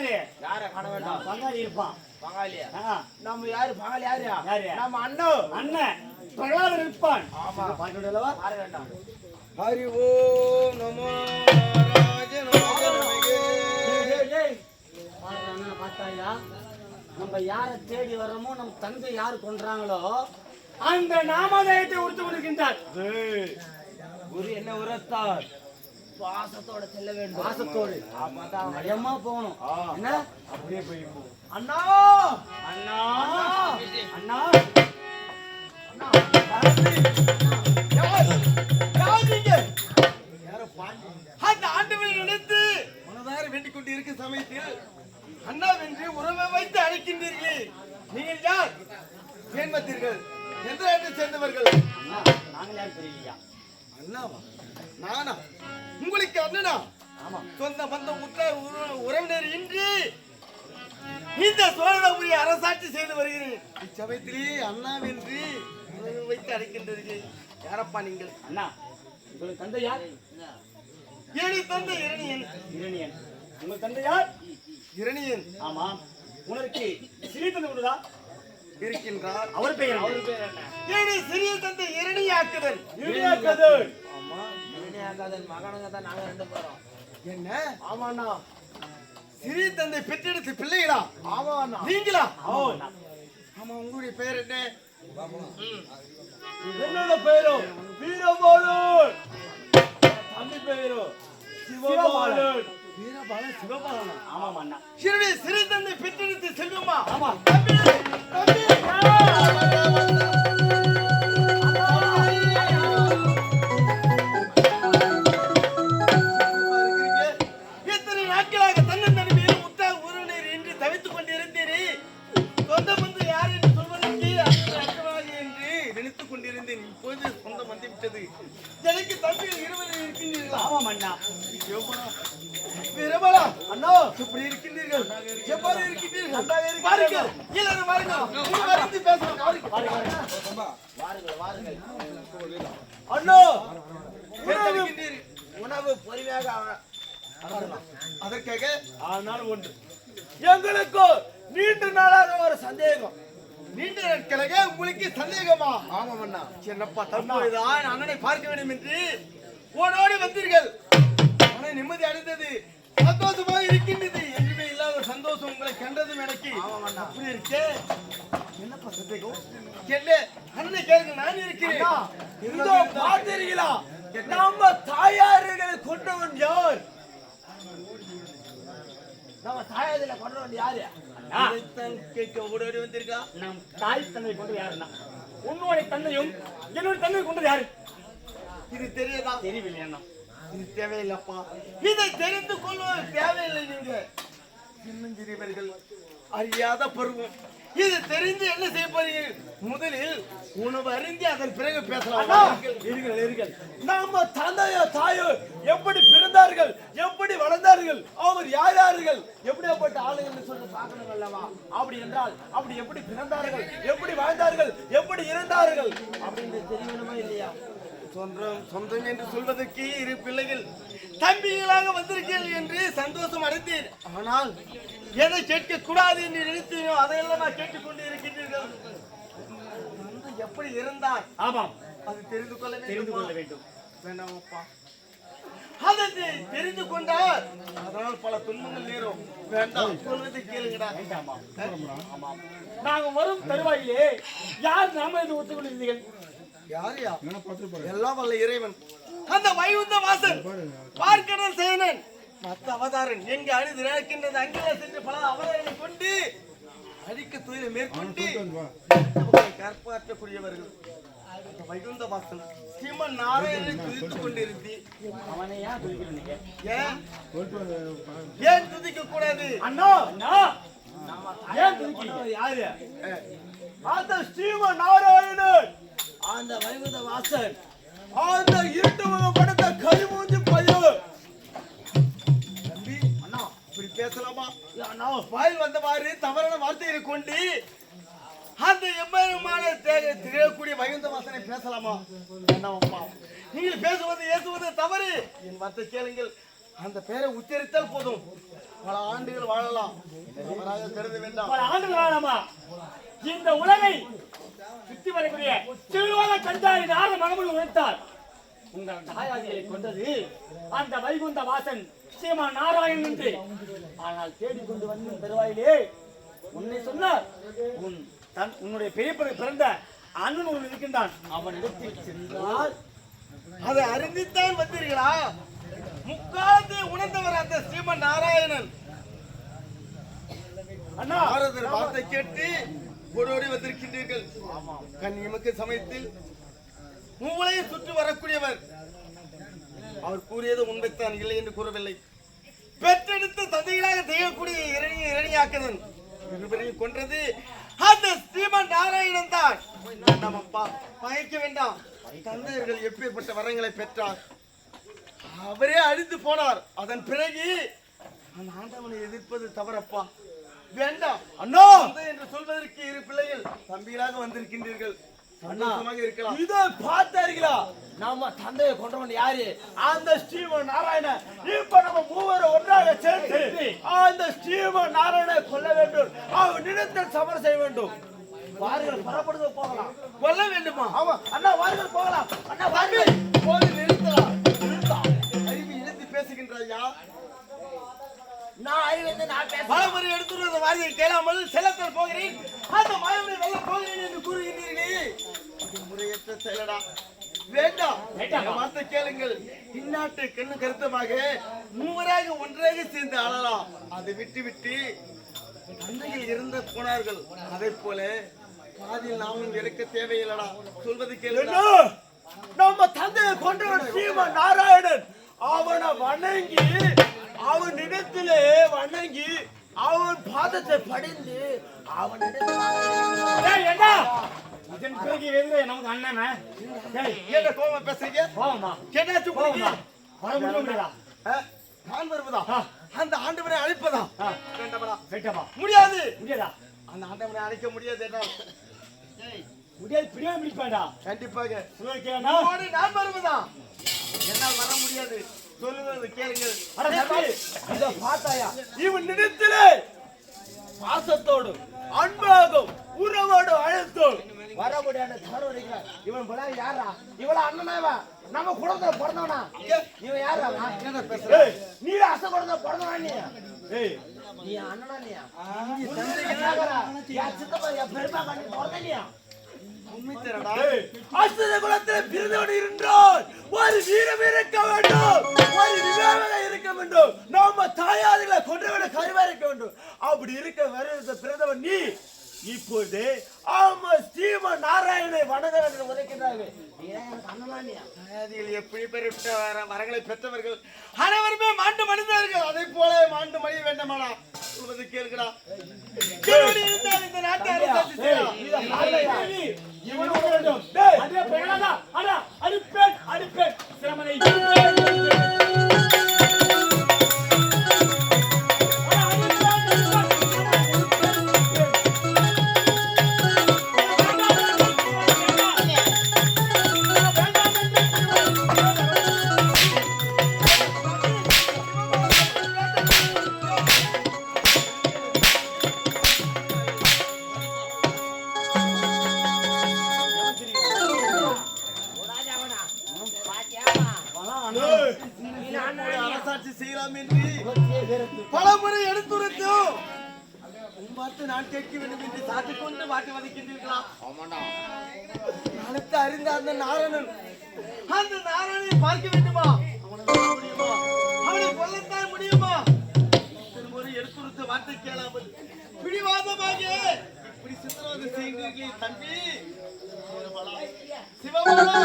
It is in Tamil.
யாரு? யார? காண வேண்டாம் பங்காளி இருப்பான். பங்காளி ஆ, நம்ம யாரு? பங்காளி யாரு? யாரு? நம்ம அண்ணன். அண்ணன். பிரகலாதன் இருப்பான். ஆமா. பார்க்க முடியலவா பாரு வேண்டாம்? ஹரி ஓம் நமோ பார்த்தாயா? நம்ம யாரை தேடி வர்றோமோ நம்ம தந்தை யார் கொன்றாங்களோ அந்த நாமதயத்தை உடுத்து கொண்டிருக்கின்றார். குரு என்ன உரத்தார்? பாசத்தோட செல்ல வேண்டும். வாசத்தோடு ஆமாதான் பயமா போகணும். என்ன? அப்படியே போய் அண்ணா! அண்ணா! அண்ணா! வேண்டிக் கொண்டு இருக்கும் சமயத்தில் அண்ணாவென்று உறவை வைத்து அழைக்கின்றீர்களே. நீங்கள் யார்? சேர்ந்தவர்கள்? அண்ணா நாங்கள் யார் தெரியலையா? அண்ணாவா? நானா? உங்களுக்கு அண்ணனா? ஆமா. சொந்த பந்தம் உற்றார் உற- உறவினர் இன்றி இந்த சோழபுரி அரசாட்சி செய்து வருகிறேன். இச்சமயத்திலே அண்ணாவென்று வைத்து அழைக்கின்றீர்கள் யாரப்பா நீங்கள்? அண்ணா உங்களுக்கு தந்தை யார்? ஏழை தந்தை இரணியன். இரணியன். உங்கள் தந்தை யார்? இரணியன். ஆமா. உனக்கு சிறி தந்தை விடுதா இருக்கின்றார். அவர் பெயர் அவரு பேர் என்ன? சிறிய தந்தை இரணியாக்குதல். இரணியாக்கது ஆமா. இனியாக்காதன் மகனுங்க தான் நாங்க ரெண்டு பேரும். என்ன? ஆமாண்ணா. சிறிய தந்தை பெற்றெடுத்த பிள்ளைகளா? ஆமா அண்ணா நீங்களா? ஓ ஆமா உங்களுடைய பெயர் என்ன? என்னோட பேரு வீரபாலன். தம்பி பேரு சிவபாலன். வீரபாலன் சிவபாலனா? ஆமாம் அண்ணா. என்னுடைய சிறிய தந்தை பெற்றெடுத்த செல்வமா? ஆமா தம்பி அண்ணா இப்படி இருக்கின்றீர்கள். எவ்வாறு இருக்கின்றீர்கள்? எல்லாரும் வரைந்து பேசலாம். வாருங்கள். வாருங்கள் அண்ணா உணவு. உணவு பொறுமையாக அதற்காக ஆனால் ஒன்று. எங்களுக்கு நீண்ட நாளாக ஒரு சந்தேகம். நீண்ட நாட்களாக உங்களுக்கு சந்தேகமா? ஆமாம் அண்ணா. சின்னப்பா தற்போதுதான் அண்ணனை பார்க்க வேண்டும் என்று ஓடோடி வந்தீர்கள். மன நிம்மதி அடைந்தது. சந்தோஷமாக இருக்கின்றது என்றுமே இல்லாத சந்தோஷம் உங்களை கண்டதும் எனக்கு. அப்படி இருக்கே? என்னப்பா சந்தேகம் என்ன அண்ணனை கேளுங்க நான் இருக்கிறேன். இதோ பார்த்தீர்களா நம்ம தாயார்களை கொண்டவன் யார்? நம்ம தாயாரில கொண்டவன் யாரு? கேட்க ஓடோடி வந்திருக்கா? நம் தாய் தந்தை கொண்டது யாருன்னா? உன்னுடைய தந்தையும் என்னுடைய தந்தை கொண்டது யாரு? இது தெரியாதா? தெரியவில்லை அண்ணா. இது தேவையில்லப்பா இதை தெரிந்து கொள்வது தேவையில்லை நீங்க. சின்னஞ்சிறியவர்கள் அறியாத பருவம். இது தெரிந்து என்ன செய்ய போறீர்கள் முதலில் உணவு அறிந்து அதன் பிறகு பேசலாம். இருங்கள் இருங்கள். நம்ம தந்தையோ தாயோ எப்படி பிறந்தார்கள் எப்படி வளர்ந்தார்கள் அவர் யார் யார்கள் எப்படியாப்பட்ட ஆளுங்க என்று சொல்லி பார்க்கணும் அல்லவா? அப்படி என்றால் அப்படி எப்படி பிறந்தார்கள் எப்படி வாழ்ந்தார்கள் சொந்தம் சொந்தம் என்று சொல்வதற்கு இரு பிள்ளைகள் தம்பிகளாக வந்திருக்கீர்கள் என்று சந்தோஷம் அடைந்தேன். ஆனால் எதை கேட்க கூடாது என்று நினைத்தீனோ அதையெல்லாம் நான் கேட்டுக்கொண்டு இருக்கின்றீர்கள். எப்படி இருந்தார் ஆமாம். அது தெரிந்து கொள்ள தெரிந்து? கொள்ள வேண்டும். வேண்டாமப்பா. அதை தெரிந்து கொண்டால் அதனால் பல துன்பங்கள் நேரும். வேண்டாம் சொல்வதை கேளுங்கடா. வேண்டாமா ஆமாம். நாங்க வரும் தருவாயிலே யார் நாம இது ஒத்துக்கொண்டிருந்தீர்கள் யாரையா? எல்லாம் வல்ல இறைவன். அந்த வைகுந்த வாசன் பார்க்கடல் சேனன். மத்த அவதாரன் எங்க அழுது நடக்கின்றது அங்கே சென்று பல அவதாரங்களை கொண்டு அழிக்க தொழிலை மேற்கொண்டு அந்த வைகுந்த வாசன் ஸ்ரீமன் நாராயணனை துதித்துக் கொண்டிருந்தி. அவனை ஏன் துதிக்கிறீங்க? ஏன்? ஏன் துதிக்க கூடாது அண்ணா அண்ணா. ஏன் துதிக்கிறீங்க? யாரு? அந்த ஸ்ரீம நாராயணன். அந்த வைகுந்த வாசன் அந்த இருட்டு முகம் படுத்த கரிமூஞ்சி பயிர். தம்பி அண்ணா இப்படி பேசலாமா? அண்ணா வந்த மாதிரி தவறான வார்த்தையை கொண்டு அந்த எம்மருமான திகழக்கூடிய வைகுந்த வாசனை பேசலாமா? வேண்டாமப்பா நீங்கள் பேசுவது ஏசுவது தவறு. என் வார்த்தை கேளுங்கள். அந்த பெயரை உச்சரித்தால் போதும். பல ஆண்டுகள் வாழலாம். தவறாக கருத வேண்டாம். பல ஆண்டுகள் வாழலாமா? இந்த உலகை சுத்தி வரக்கூடிய சிறுவாக கண்டாரி நார மகமும் உழைத்தார். உங்கள் தாயாதியை கொண்டது அந்த வைகுந்த வாசன் சீமா நாராயணன் என்று. ஆனால் தேடிக்கொண்டு வந்து தருவாயிலே உன்னை சொன்னார் உன் தன் உன்னுடைய பெரிய பிறந்த அண்ணன் ஒன்று இருக்கின்றான். அவன் இடத்தில் சென்றால் அதை அறிந்துத்தான் வந்தீர்களா? முக்காலத்தை உணர்ந்தவர் அந்த சீமன் நாராயணன். அண்ணா நாரதர் வார்த்தை கேட்டு ஓடோடி வந்திருக்கின்றீர்கள் கண்ணியமுக்கு சமயத்தில் உங்களையே சுற்றி வரக்கூடியவர். அவர் கூறியது உண்மைத்தான் இல்லை என்று கூறவில்லை. பெற்றெடுத்த தந்தைகளாக செய்யக்கூடிய இரணி இரணியாக்குதன் இருவரையும் கொன்றது அந்த ஸ்ரீமன் நாராயணன் தான். நம்ம அப்பா மயக்க வேண்டாம். தந்தையர்கள் எப்பேற்பட்ட வரங்களை பெற்றார். அவரே அழிந்து போனார். அதன் பிறகு அந்த ஆண்டவனை எதிர்ப்பது தவறப்பா. வேண்டாம். அண்ணா! என்று சொல்வதற்கு இரு பிள்ளைகள் தம்பிகளாக வந்திருக்கின்றீர்கள். சந்தோஷமாக இருக்கலாம். இதை பார்த்தார்களா? நம்ம தந்தையை கொண்டவன் யாரு? அந்த ஸ்ரீமன் நாராயண. இப்ப நம்ம மூவரும் ஒன்றாக சேர்த்து அந்த ஸ்ரீமன் நாராயணனை கொல்ல வேண்டும். அவன் நினைத்தல் சமரம் செய்ய வேண்டும். வாருங்கள் புறப்படுவது போகலாம். கொல்ல வேண்டுமா? ஆமா அண்ணா வாருங்கள் போகலாம். அண்ணா வாருங்கள். போது பலமுறை எடுத்துள்ள வாரியை கேளாமல் செல்லத்தில் போகிறேன். அந்த மயமுறை வெல்ல போகிறேன் என்று கூறுகின்றீர்களே. இது முறையற்ற செயலடா. வேண்டாம். வார்த்தை கேளுங்கள். இந்நாட்டு கண்ணு கருத்தமாக மூவராக ஒன்றாக சேர்ந்து ஆளலாம். அதை விட்டு விட்டு தந்தையில் இருந்த போனார்கள். அதை போல பாதியில் நாமும் இருக்க தேவையில்லடா. சொல்வது கேளுடா? நம்ம தந்தையை கொண்டவன் ஸ்ரீமன் நாராயணன். அவனை வணங்கி அவன் இடத்திலே வணங்கி அவன் பாதத்தை படிந்து அவனிடத்தில் ஏண்டா? இதன் பிறகு எதுக்கு நமக்கு அண்ணனா என்ன கோபம் பேசுறீங்க? போவோமா கேட்டாச்சு உங்களுக்கு? வர முடியுமா? நான் வருவதா? அந்த ஆண்டவனை அழைப்பதா? வேண்டாமடா வெட்டமா முடியாது. முடியாதா? அந்த ஆண்டவனை அழைக்க முடியாது முடியாது பிரியாம பிடிப்பாடா கண்டிப்பாக. நான் வருவதா? என்னால் வர முடியாது. சொல்லுவது கேளுங்கள். இத பார்த்தாயா? இவன் பாசத்தோடு அன்பாகும் உறவோடு அழைத்தோம் வர முடியாத தவறு அடிக்கிறார் இவன் பல யாரா? இவள அண்ணனாவா? நம்ம குடும்பத்துல பிறந்தவனா? இவன் யாரா? நீ அசை குடும்பத்துல பிறந்தவனா நீ? நீ அண்ணனா நீயா சித்தப்பா கண்ணி உண்மை குலத்தில் பிறந்தவன் இருந்தால் ஒரு வீரம் இருக்க வேண்டும். நாம தாயாதிகளை கொன்றவனை கருவா இருக்க வேண்டும். அப்படி இருக்க வருவத பிறந்தவன் நீ இப்பொழுது ஆமா ஸ்ரீம நாராயணனை வணங்க வேண்டும் உரைக்கின்றார்கள் எப்படி பெற்ற வர- வரங்களை பெற்றவர்கள் அனைவருமே மாண்டு மனிதர்கள் அதை போல மாண்டு மனித வேண்டாமாடா சொல்வது இருந்தால் இந்த நாட்டை? இவன் வேண்டும் அடிப்பேன் சிரமனை செய்யலாம் என்று பலமுறை எடுத்துரைத்தோம் பார்த்து நான் கேட்க வேண்டும் என்று சாட்டிக் கொண்டு வாட்டி வதைக்கின்றீர்களா? அடுத்து அறிந்த அந்த நாரணன் அந்த நாரணனை பார்க்க வேண்டுமா? அவனை கொல்லத்தான் முடியுமா? முறை எடுத்துரைத்த வார்த்தை கேளாமல் பிடிவாதமாக இப்படி சித்திரவதை செய்கிறீர்களே தம்பி. சிவபாலா